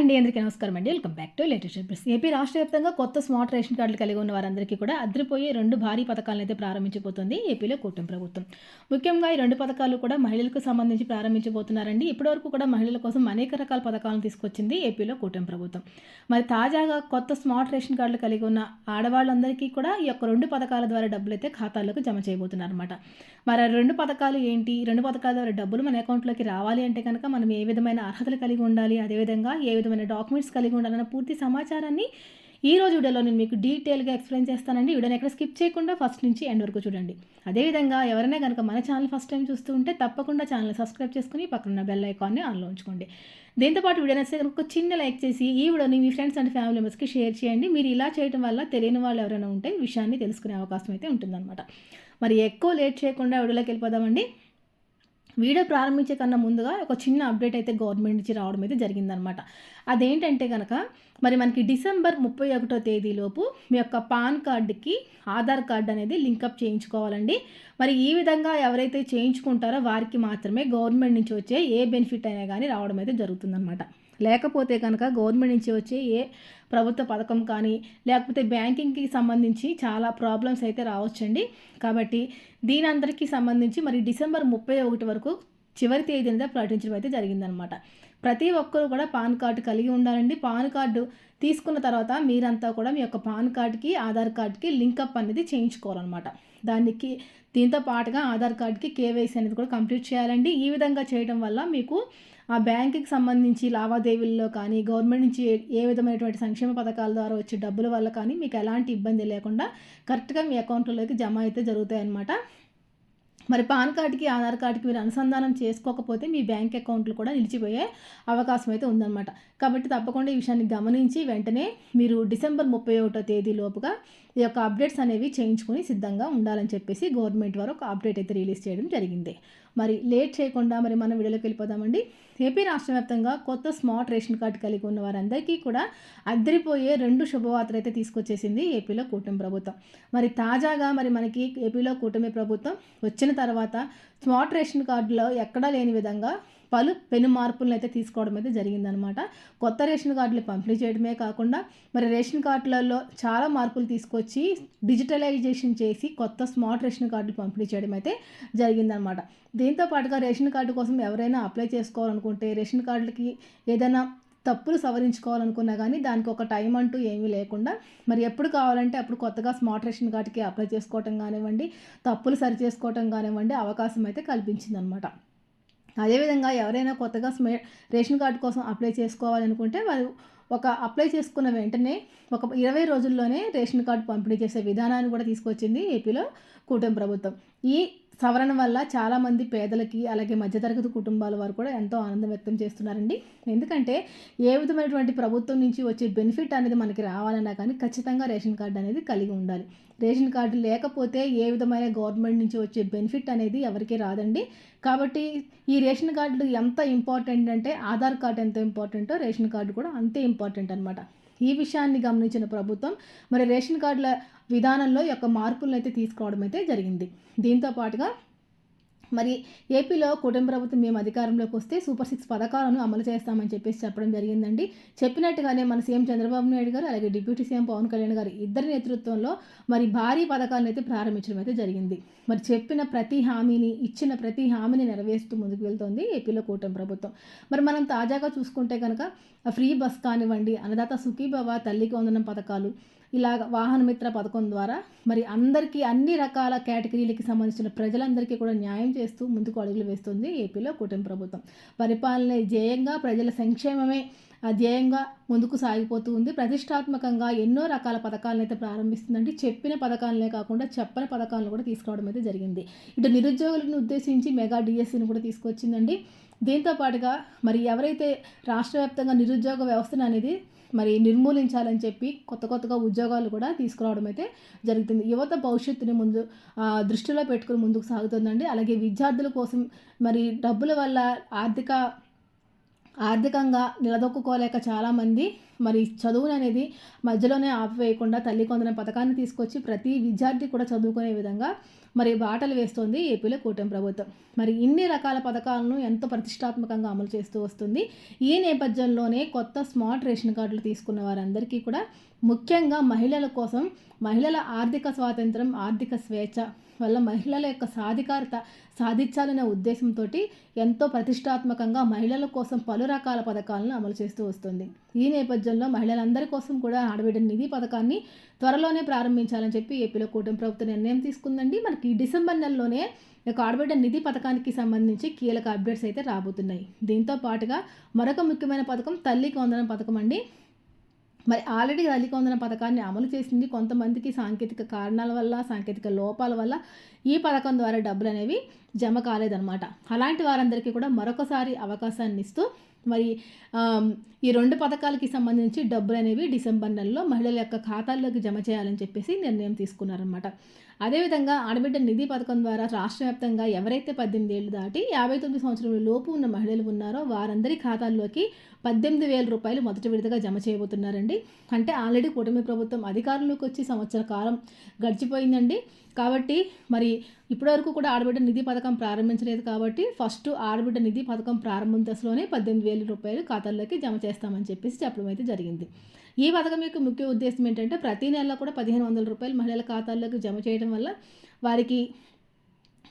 అండి అందరికీ నమస్కారం అండి. Welcome back to latest updates AP రాష్ట్ర వ్యాప్తంగా కొత్త స్మార్ట్ రేషన్ కార్డులు కలిగి ఉన్న వారందరికీ కూడా అద్రిపోయే రెండు భారీ పథకాలను అయితే ప్రారంభించబోతోంది ఏపీలో కూటమి ప్రభుత్వం. ముఖ్యంగా ఈ రెండు పథకాలు కూడా మహిళలకు సంబంధించి ప్రారంభించబోతున్నారండి. ఇప్పటివరకు కూడా మహిళల కోసం అనేక రకాల పథకాలను తీసుకొచ్చింది ఏపీలో కూటమి ప్రభుత్వం. మరి తాజాగా కొత్త స్మార్ట్ రేషన్ కార్డులు కలిగి ఉన్న ఆడవాళ్ళందరికీ కూడా ఈ యొక్క రెండు పథకాల ద్వారా డబ్బులు అయితే ఖాతాలకు జమ చేయబోతున్నారన్నమాట. మరి రెండు పథకాలు ఏంటి? రెండు పథకాల ద్వారా డబ్బులు మన అకౌంట్లోకి రావాలి అంటే కనుక మనం ఏ విధమైన అర్హతలు కలిగి ఉండాలి? అదేవిధంగా ఏ విధంగా విధమైన డాక్యుమెంట్స్ కలిగి ఉండాలన్న పూర్తి సమాచారాన్ని ఈ రోజు వీడియోలో నేను మీకు డీటెయిల్గా ఎక్స్ప్లెయిన్ చేస్తానండి. వీడియోని ఎక్కడ స్కిప్ చేయకుండా ఫస్ట్ నుంచి ఎండ్ వరకు చూడండి. అదేవిధంగా ఎవరైనా కనుక మన ఛానల్ ఫస్ట్ టైం చూస్తూ ఉంటే తప్పకుండా ఛానల్ సబ్స్క్రైబ్ చేసుకుని పక్కన బెల్ ఐకాన్ని ఆన్లో ఉంచుకోండి. దీంతోపాటు వీడియో నచ్చితే కనుక ఒక చిన్న లైక్ చేసి ఈ వీడియోని మీ ఫ్రెండ్స్ అండ్ ఫ్యామిలీ మెంబర్స్కి షేర్ చేయండి. మీరు ఇలా చేయడం వల్ల తెలియని వాళ్ళు ఎవరైనా ఉంటే విషయాన్ని తెలుసుకునే అవకాశం అయితే ఉంటుందన్నమాట. మరి ఎక్కువ లేట్ చేయకుండా వీడియోలోకి వెళ్ళిపోదామండి. వీడియో ప్రారంభించే కన్నా ముందుగా ఒక చిన్న అప్డేట్ అయితే గవర్నమెంట్ నుంచి రావడం అయితే జరిగిందనమాట అదేంటంటే కనుక మరి మనకి డిసెంబర్ ముప్పై ఒకటో తేదీలోపు మీ యొక్క పాన్ కార్డుకి ఆధార్ కార్డు అనేది లింకప్ చేయించుకోవాలండి. మరి ఈ విధంగా ఎవరైతే చేయించుకుంటారో వారికి మాత్రమే గవర్నమెంట్ నుంచి వచ్చే ఏ బెనిఫిట్ అయినా కానీ రావడం అయితే జరుగుతుందన్నమాట. లేకపోతే కనుక గవర్నమెంట్ నుంచి వచ్చే ఏ ప్రభుత్వ పథకం కానీ లేకపోతే బ్యాంకింగ్కి సంబంధించి చాలా ప్రాబ్లమ్స్ అయితే రావచ్చండి. కాబట్టి దీని అందరికీ సంబంధించి మరి డిసెంబర్ ముప్పై ఒకటి వరకు చివరి తేదీన ప్రకటించడం అయితే జరిగిందనమాట. ప్రతి ఒక్కరు కూడా పాన్ కార్డు కలిగి ఉండాలండి. పాన్ కార్డు తీసుకున్న తర్వాత మీరంతా కూడా మీ యొక్క పాన్ కార్డ్కి ఆధార్ కార్డ్కి లింకప్ అనేది చేయించుకోవాలన్నమాట దానికి దీంతో పాటుగా ఆధార్ కార్డ్కి కేవైసీ అనేది కూడా కంప్లీట్ చేయాలండి. ఈ విధంగా చేయడం వల్ల మీకు ఆ బ్యాంకుకి సంబంధించి లావాదేవీల్లో కానీ గవర్నమెంట్ నుంచి ఏ విధమైనటువంటి సంక్షేమ పథకాల ద్వారా వచ్చే డబ్బుల వల్ల కానీ మీకు ఎలాంటి ఇబ్బంది లేకుండా కరెక్ట్గా మీ అకౌంట్లోకి జమ అయితే జరుగుతాయి అన్నమాట. మరి పాన్ కార్డుకి ఆధార్ కార్డుకి మీరు అనుసంధానం చేసుకోకపోతే మీ బ్యాంక్ అకౌంట్లు కూడా నిలిచిపోయే అవకాశం అయితే ఉందన్నమాట. కాబట్టి తప్పకుండా ఈ విషయాన్ని గమనించి వెంటనే మీరు డిసెంబర్ ముప్పై ఒకటో తేదీ లోపుగా ఈ యొక్క అప్డేట్స్ అనేవి చేయించుకుని సిద్ధంగా ఉండాలని చెప్పేసి గవర్నమెంట్ వారు ఒక అప్డేట్ అయితే రిలీజ్ చేయడం జరిగింది. మరి లేట్ చేయకుండా మరి మనం వీడియోలోకి వెళ్ళిపోదామండి. ఏపీ రాష్ట్ర వ్యాప్తంగా కొత్త స్మార్ట్ రేషన్ కార్డు కలిగి ఉన్న వారందరికీ కూడా అద్దరిపోయే రెండు శుభవార్తలు అయితే తీసుకొచ్చేసింది ఏపీలో కూటమి ప్రభుత్వం. మరి తాజాగా మరి మనకి ఏపీలో కూటమి ప్రభుత్వం వచ్చిన తర్వాత స్మార్ట్ రేషన్ కార్డులో ఎక్కడా లేని విధంగా పలు పెను మార్పులను అయితే తీసుకోవడం అయితే జరిగిందనమాట. కొత్త రేషన్ కార్డులు పంపిణీ చేయడమే కాకుండా మరి రేషన్ కార్డులలో చాలా మార్పులు తీసుకొచ్చి డిజిటలైజేషన్ చేసి కొత్త స్మార్ట్ రేషన్ కార్డులు పంపిణీ చేయడం అయితే జరిగిందనమాట. దీంతో పాటుగా రేషన్ కార్డు కోసం ఎవరైనా అప్లై చేసుకోవాలనుకుంటే రేషన్ కార్డులకి ఏదైనా తప్పులు సవరించుకోవాలనుకున్నా కానీ దానికి ఒక టైం అంటూ ఏమీ లేకుండా మరి ఎప్పుడు కావాలంటే అప్పుడు కొత్తగా స్మార్ట్ రేషన్ కార్డుకి అప్లై చేసుకోవటం కానివ్వండి తప్పులు సరి చేసుకోవటం కానివ్వండి అవకాశం అయితే కల్పించిందనమాట. అదేవిధంగా ఎవరైనా కొత్తగా స్మే రేషన్ కార్డు కోసం అప్లై చేసుకోవాలనుకుంటే వారు ఒక అప్లై చేసుకున్న వెంటనే ఒక ఇరవై రోజుల్లోనే రేషన్ కార్డు పంపిణీ చేసే విధానాన్ని కూడా తీసుకొచ్చింది ఏపీలో కూటమి ప్రభుత్వం. ఈ సవరణ వల్ల చాలామంది పేదలకి అలాగే మధ్యతరగతి కుటుంబాల వారు కూడా ఎంతో ఆనందం వ్యక్తం చేస్తున్నారండి. ఎందుకంటే ఏ విధమైనటువంటి ప్రభుత్వం నుంచి వచ్చే బెనిఫిట్ అనేది మనకి రావాలన్నా కానీ ఖచ్చితంగా రేషన్ కార్డు అనేది కలిగి ఉండాలి. రేషన్ కార్డు లేకపోతే ఏ విధమైన గవర్నమెంట్ నుంచి వచ్చే బెనిఫిట్ అనేది ఎవరికి రాదండి. కాబట్టి ఈ రేషన్ కార్డు ఎంత ఇంపార్టెంట్ అంటే ఆధార్ కార్డు ఎంత ఇంపార్టెంటో రేషన్ కార్డు కూడా అంతే ఇంపార్టెంట్ ఇంపార్టెంట్ అనమాట ఈ విషయాన్ని గమనించిన ప్రభుత్వం మరి రేషన్ కార్డుల విధానంలో యొక్క మార్పులను అయితే తీసుకోవడం అయితే జరిగింది. దీంతో పాటుగా మరి ఏపీలో కూటమి ప్రభుత్వం మేము అధికారంలోకి వస్తే సూపర్ సిక్స్ పథకాలను అమలు చేస్తామని చెప్పేసి చెప్పడం జరిగిందండి. చెప్పినట్టుగానే మన సీఎం చంద్రబాబు నాయుడు గారు అలాగే డిప్యూటీ సీఎం పవన్ కళ్యాణ్ గారు ఇద్దరి నేతృత్వంలో మరి భారీ పథకాలను అయితే ప్రారంభించడం అయితే జరిగింది. మరి చెప్పిన ప్రతి హామీని ఇచ్చిన ప్రతి హామీని నెరవేరుస్తూ ముందుకు వెళ్తోంది ఏపీలో కూటమి ప్రభుత్వం. మరి మనం తాజాగా చూసుకుంటే కనుక ఫ్రీ బస్ కానివ్వండి అన్నదాత సుఖీభవ తల్లికి వందనం పథకాలు ఇలాగ వాహనమిత్ర పథకం ద్వారా మరి అందరికీ అన్ని రకాల కేటగిరీలకి సంబంధించిన ప్రజలందరికీ కూడా న్యాయం చేస్తూ ముందుకు అడుగులు వేస్తుంది ఏపీలో కూటమి ప్రభుత్వం. పరిపాలన జయంగా ప్రజల సంక్షేమమే ధ్యేయంగా ముందుకు సాగిపోతూ ఉంది. ప్రతిష్టాత్మకంగా ఎన్నో రకాల పథకాలను అయితే ప్రారంభిస్తుందండి. చెప్పిన పథకాలనే కాకుండా చెప్పని పథకాలను కూడా తీసుకురావడం అయితే జరిగింది. ఇటు నిరుద్యోగులను ఉద్దేశించి మెగా డిఎస్సిని కూడా తీసుకొచ్చిందండి. దీంతో పాటుగా మరి ఎవరైతే రాష్ట్ర వ్యాప్తంగా నిరుద్యోగ వ్యవస్థను అనేది మరి నిర్మూలించాలని చెప్పి కొత్త కొత్తగా ఉద్యోగాలు కూడా తీసుకురావడం అయితే జరుగుతుంది. యువత భవిష్యత్తుని ముందు దృష్టిలో పెట్టుకుని ముందుకు సాగుతుందండి. అలాగే విద్యార్థుల కోసం మరి డబ్బుల వల్ల ఆర్థిక ఆర్థికంగా నిలదొక్కుకోలేక చాలామంది మరి చదువును అనేది మధ్యలోనే ఆపివేయకుండా తల్లి కొందరిని పథకాన్ని తీసుకొచ్చి ప్రతి విద్యార్థి కూడా చదువుకునే విధంగా మరి బాటలు వేస్తోంది ఏపీలో కూటమి ప్రభుత్వం. మరి ఇన్ని రకాల పథకాలను ఎంతో ప్రతిష్టాత్మకంగా అమలు చేస్తూ వస్తుంది. ఈ నేపథ్యంలోనే కొత్త స్మార్ట్ రేషన్ కార్డులు తీసుకున్న వారందరికీ కూడా ముఖ్యంగా మహిళల కోసం మహిళల ఆర్థిక స్వాతంత్రం ఆర్థిక స్వేచ్ఛ వల్ల మహిళల యొక్క సాధికారత సాధించాలనే ఉద్దేశంతో ఎంతో ప్రతిష్టాత్మకంగా మహిళల కోసం పలు రకాల పథకాలను అమలు చేస్తూ వస్తుంది. ఈ నేపథ్యంలో మహిళలందరి కోసం కూడా ఆడబిడ్డ నిధి పథకాన్ని త్వరలోనే ప్రారంభించాలని చెప్పి ఏపీలో కూటమి ప్రభుత్వం నిర్ణయం తీసుకుందండి. మనకి డిసెంబర్ నెలలోనే ఈ యొక్క ఆడబిడ్డ నిధి పథకానికి సంబంధించి కీలక అప్డేట్స్ అయితే రాబోతున్నాయి. దీంతో పాటుగా మరొక ముఖ్యమైన పథకం తల్లికి వందనం పథకం అండి. మరి ఆల్రెడీ తల్లికి వందన పథకాన్ని అమలు చేసింది కొంతమందికి సాంకేతిక కారణాల వల్ల సాంకేతిక లోపాల వల్ల ఈ పథకం ద్వారా డబ్బులు అనేవి జమ కాలేదన్నమాట. అలాంటి వారందరికీ కూడా మరొకసారి అవకాశాన్ని ఇస్తూ మరి ఈ రెండు పథకాలకి సంబంధించి డబ్బులు అనేవి డిసెంబర్ నెలలో మహిళల యొక్క ఖాతాల్లోకి జమ చేయాలని చెప్పేసి నిర్ణయం తీసుకున్నారనమాట అదేవిధంగా ఆడబిడ్డ నిధి పథకం ద్వారా రాష్ట్ర వ్యాప్తంగా ఎవరైతే పద్దెనిమిది ఏళ్ళు దాటి యాభై తొమ్మిది సంవత్సరంలో లోపు ఉన్న మహిళలు ఉన్నారో వారందరి ఖాతాల్లోకి పద్దెనిమిది వేల రూపాయలు మొదటి విడతగా జమ చేయబోతున్నారండి. అంటే ఆల్రెడీ కూటమి ప్రభుత్వం అధికారంలోకి వచ్చి సంవత్సర కాలం గడిచిపోయిందండి. కాబట్టి మరి ఇప్పటివరకు కూడా ఆడబిడ్డ నిధి పథకం ప్రారంభించలేదు కాబట్టి ఫస్ట్ ఆడబిడ్డ నిధి పథకం ప్రారంభం దశలోనే పద్దెనిమిది వేల రూపాయలు ఖాతాల్లోకి జమ చేస్తామని చెప్పేసి చెప్పడం అయితే జరిగింది. ఈ పథకం యొక్క ముఖ్య ఉద్దేశం ఏంటంటే ప్రతి నెల కూడా పదిహేను వందల రూపాయలు మహిళల ఖాతాల్లోకి జమ చేయడం వల్ల వారికి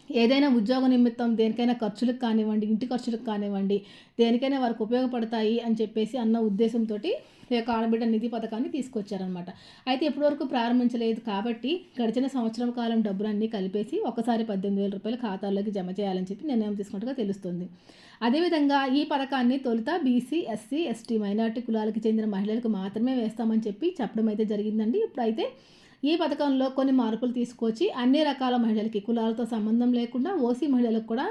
ఏదైనా ఉద్యోగ నిమిత్తం దేనికైనా ఖర్చులకు కానివ్వండి ఇంటి ఖర్చులకు కానివ్వండి దేనికైనా వారికి ఉపయోగపడతాయి అని చెప్పేసి అన్న ఉద్దేశంతో ఈ యొక్క ఆడబిడ్డ నిధి పథకాన్ని తీసుకొచ్చారనమాట అయితే ఇప్పటివరకు ప్రారంభించలేదు కాబట్టి గడిచిన సంవత్సరం కాలం డబ్బులన్నీ కలిపేసి ఒకసారి పద్దెనిమిది వేల రూపాయలు ఖాతాల్లోకి జమ చేయాలని చెప్పి నిర్ణయం తీసుకున్నట్టుగా తెలుస్తుంది. అదేవిధంగా ఈ పథకాన్ని తొలుత బీసీ ఎస్సీ ఎస్టీ మైనార్టీ కులాలకు చెందిన మహిళలకు మాత్రమే వేస్తామని చెప్పి చెప్పడం అయితే జరిగిందండి. ఇప్పుడైతే ఈ పథకంలో కొన్ని మార్పులు తీసుకొచ్చి అన్ని రకాల మహిళలకి కులాలతో సంబంధం లేకుండా ఓసీ మహిళలకు కూడా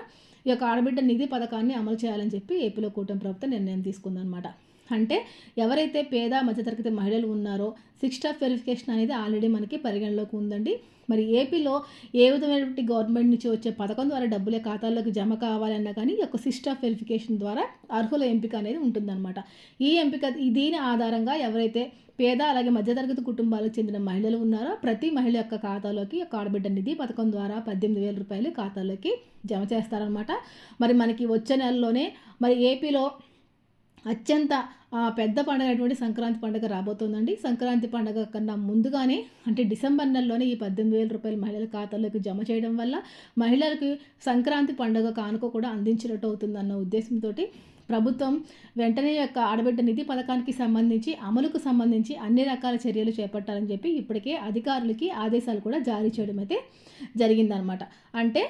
ఈ యొక్క ఆడబిడ్డ నిధి పథకాన్ని అమలు చేయాలని చెప్పి ఏపీలో కూటమి ప్రభుత్వం నిర్ణయం తీసుకుందనమాట అంటే ఎవరైతే పేద మధ్యతరగతి మహిళలు ఉన్నారో సిక్స్ స్టాఫ్ వెరిఫికేషన్ అనేది ఆల్రెడీ మనకి పరిగణలోకి ఉందండి. మరి ఏపీలో ఏ విధమైనటువంటి గవర్నమెంట్ నుంచి వచ్చే పథకం ద్వారా డబ్బులే ఖాతాల్లోకి జమ కావాలన్నా కానీ ఈ యొక్క సిక్స్ స్టాఫ్ వెరిఫికేషన్ ద్వారా అర్హుల ఎంపిక అనేది ఉంటుందన్నమాట. ఈ ఎంపిక దీని ఆధారంగా ఎవరైతే పేద అలాగే మధ్యతరగతి కుటుంబాలకు చెందిన మహిళలు ఉన్నారో? ప్రతి మహిళ యొక్క ఖాతాలోకి ఒక ఆడబిడ్డ నిధి పథకం ద్వారా పద్దెనిమిది వేల రూపాయలు ఖాతాలోకి జమ చేస్తారనమాట మరి మనకి వచ్చే నెలలోనే మరి ఏపీలో అత్యంత పెద్ద పండుగ అయినటువంటి సంక్రాంతి పండుగ రాబోతోందండి. సంక్రాంతి పండుగ కన్నా ముందుగానే అంటే డిసెంబర్ నెలలోనే ఈ పద్దెనిమిది వేల రూపాయలు మహిళల ఖాతాలోకి జమ చేయడం వల్ల మహిళలకు సంక్రాంతి పండుగ కానుక కూడా అందించినట్టు అవుతుందన్న ఉద్దేశంతో ప్రభుత్వం వెంటనే యొక్క ఆడబిడ్డ నిధి పథకానికి సంబంధించి అమలుకు సంబంధించి అన్ని రకాల చర్యలు చేపట్టాలని చెప్పి ఇప్పటికే అధికారులకి ఆదేశాలు కూడా జారీ చేయడం అయితే జరిగిందనమాట అంటే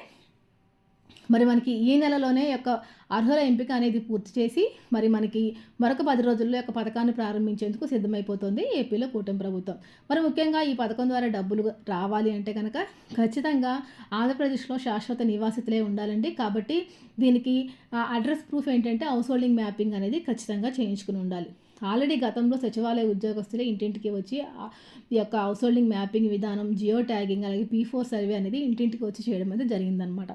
మరి మనకి ఈ నెలలోనే యొక్క అర్హుల ఎంపిక అనేది పూర్తి చేసి మరి మనకి మరొక పది రోజుల్లో యొక్క పథకాన్ని ప్రారంభించేందుకు సిద్ధమైపోతుంది ఏపీలో కూటమి ప్రభుత్వం. మరి ముఖ్యంగా ఈ పథకం ద్వారా డబ్బులు రావాలి అంటే కనుక ఖచ్చితంగా ఆంధ్రప్రదేశ్లో శాశ్వత నివాసితులే ఉండాలండి. కాబట్టి దీనికి అడ్రస్ ప్రూఫ్ ఏంటంటే హౌస్ హోల్డింగ్ మ్యాపింగ్ అనేది ఖచ్చితంగా చేయించుకుని ఉండాలి. ఆల్రెడీ గతంలో సచివాలయ ఉద్యోగస్తులే ఇంటింటికి వచ్చి ఈ యొక్క హౌస్ హోల్డింగ్ మ్యాపింగ్ విధానం జియో ట్యాగింగ్ అలాగే పీ ఫోర్ సర్వే అనేది ఇంటింటికి వచ్చి చేయడం అయితే జరిగిందనమాట.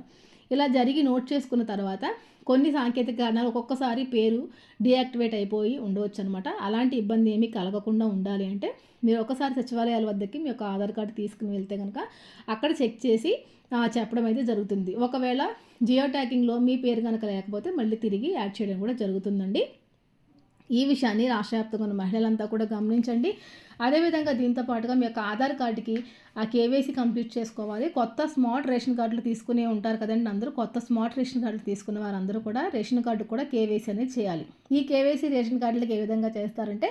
ఇలా జరిగి నోట్ చేసుకున్న తర్వాత కొన్ని సాంకేతిక కారణాలు ఒక్కొక్కసారి పేరు డియాక్టివేట్ అయిపోయి ఉండవచ్చు అనమాట అలాంటి ఇబ్బంది ఏమీ కలగకుండా ఉండాలి అంటే మీరు ఒకసారి సచివాలయాల వద్దకి మీ యొక్క ఆధార్ కార్డు తీసుకుని వెళ్తే కనుక అక్కడ చెక్ చేసి చెప్పడం అయితే జరుగుతుంది. ఒకవేళ జియో ట్యాకింగ్లో మీ పేరు కనుక లేకపోతే మళ్ళీ తిరిగి యాడ్ చేయడం కూడా జరుగుతుందండి. ఈ విషయాన్ని రాష్ట్ర వ్యాప్తంగా ఉన్న మహిళలంతా కూడా గమనించండి. అదేవిధంగా దీంతో పాటుగా మీ యొక్క ఆధార్ కార్డుకి ఆ కేవైసీ కంప్లీట్ చేసుకోవాలి. కొత్త స్మార్ట్ రేషన్ కార్డులు తీసుకునే ఉంటారు కదండి అందరూ. కొత్త స్మార్ట్ రేషన్ కార్డులు తీసుకున్న వారందరూ కూడా రేషన్ కార్డు కూడా కేవైసీ అనేది చేయాలి. ఈ కేవైసీ రేషన్ కార్డులకు ఏ విధంగా చేస్తారంటే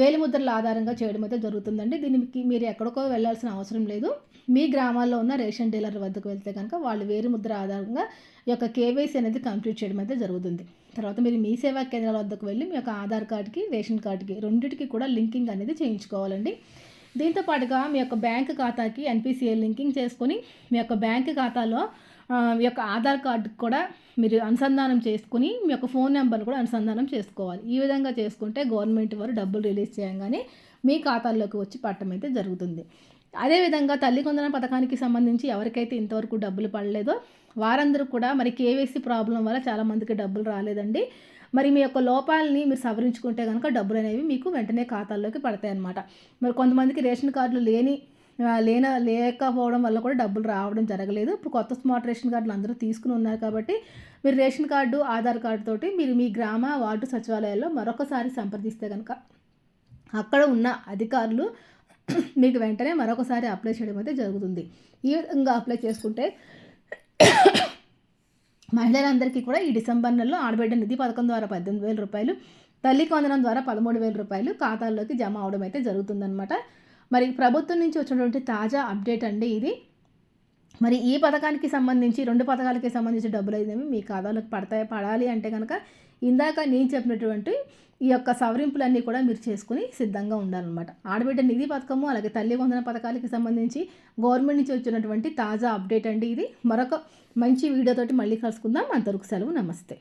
వేలిముద్రల ఆధారంగా చేయడం అయితే జరుగుతుందండి. దీనికి మీరు ఎక్కడికో వెళ్ళాల్సిన అవసరం లేదు. మీ గ్రామాల్లో ఉన్న రేషన్ డీలర్ వద్దకు వెళ్తే కనుక వాళ్ళు వేరు ముద్ర ఆధారంగా ఈ యొక్క కేవైసీ అనేది కంప్లీట్ చేయడం అయితే జరుగుతుంది. తర్వాత మీరు మీ సేవా కేంద్రాల వద్దకు వెళ్ళి మీ యొక్క ఆధార్ కార్డుకి రేషన్ కార్డుకి రెండింటికి కూడా లింకింగ్ అనేది చేయించుకోవాలి. చేసుకోవాలండి దీంతో పాటుగా మీ యొక్క బ్యాంక్ ఖాతాకి ఎన్పిసిఐ లింకింగ్ చేసుకొని మీ యొక్క బ్యాంక్ ఖాతాలో మీ యొక్క ఆధార్ కార్డు కూడా మీరు అనుసంధానం చేసుకుని మీ యొక్క ఫోన్ నెంబర్ని కూడా అనుసంధానం చేసుకోవాలి. ఈ విధంగా చేసుకుంటే గవర్నమెంట్ వారు డబ్బులు రిలీజ్ చేయగానే మీ ఖాతాల్లోకి వచ్చి పట్టడం అయితే జరుగుతుంది. అదేవిధంగా తల్లి కొందన పథకానికి సంబంధించి ఎవరికైతే ఇంతవరకు డబ్బులు పడలేదో వారందరూ కూడా మరి కేవైసీ ప్రాబ్లం వల్ల చాలామందికి డబ్బులు రాలేదండి. మరి మీ యొక్క లోపాలని మీరు సవరించుకుంటే కనుక డబ్బులు అనేవి మీకు వెంటనే ఖాతాల్లోకి పడతాయి అన్నమాట మరి కొంతమందికి రేషన్ కార్డులు లేని లేన లేకపోవడం వల్ల కూడా డబ్బులు రావడం జరగలేదు. ఇప్పుడు కొత్త స్మార్ట్ రేషన్ కార్డులు అందరూ తీసుకుని ఉన్నారు కాబట్టి మీరు రేషన్ కార్డు ఆధార్ కార్డు తోటి మీరు మీ గ్రామ వార్డు సచివాలయాల్లో మరొకసారి సంప్రదిస్తే కనుక అక్కడ ఉన్న అధికారులు మీకు వెంటనే మరొకసారి అప్లై చేయడం అయితే జరుగుతుంది. ఈ విధంగా అప్లై చేసుకుంటే మహిళలందరికీ కూడా ఈ డిసెంబర్ నెలలో ఆడబిడ్డ నిధి పథకం ద్వారా పద్దెనిమిది వేల రూపాయలు తల్లి కొందనం ద్వారా పదమూడు వేల రూపాయలు ఖాతాల్లోకి జమ అవడం అయితే జరుగుతుందన్నమాట. మరి ప్రభుత్వం నుంచి వచ్చినటువంటి తాజా అప్డేట్ అండి ఇది. మరి ఈ పథకానికి సంబంధించి రెండు పథకాలకి సంబంధించి డబ్బులు అయినవి మీ ఖాతాలోకి పడతాయి పడాలి అంటే కనుక ఇందాక నేను చెప్పినటువంటి ఈ యొక్క సవరింపులన్నీ కూడా మీరు చేసుకుని సిద్ధంగా ఉండాలన్నమాట. ఆడబిడ్డ నిధి పథకము అలాగే తల్లి వందన పథకాలకి సంబంధించి గవర్నమెంట్ నుంచి వచ్చినటువంటి తాజా అప్డేట్ అండి ఇది. మరొక మంచి వీడియోతోటి మళ్ళీ కలుసుకుందాం. అంతవరకు సెలవు నమస్తే.